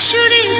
shooting.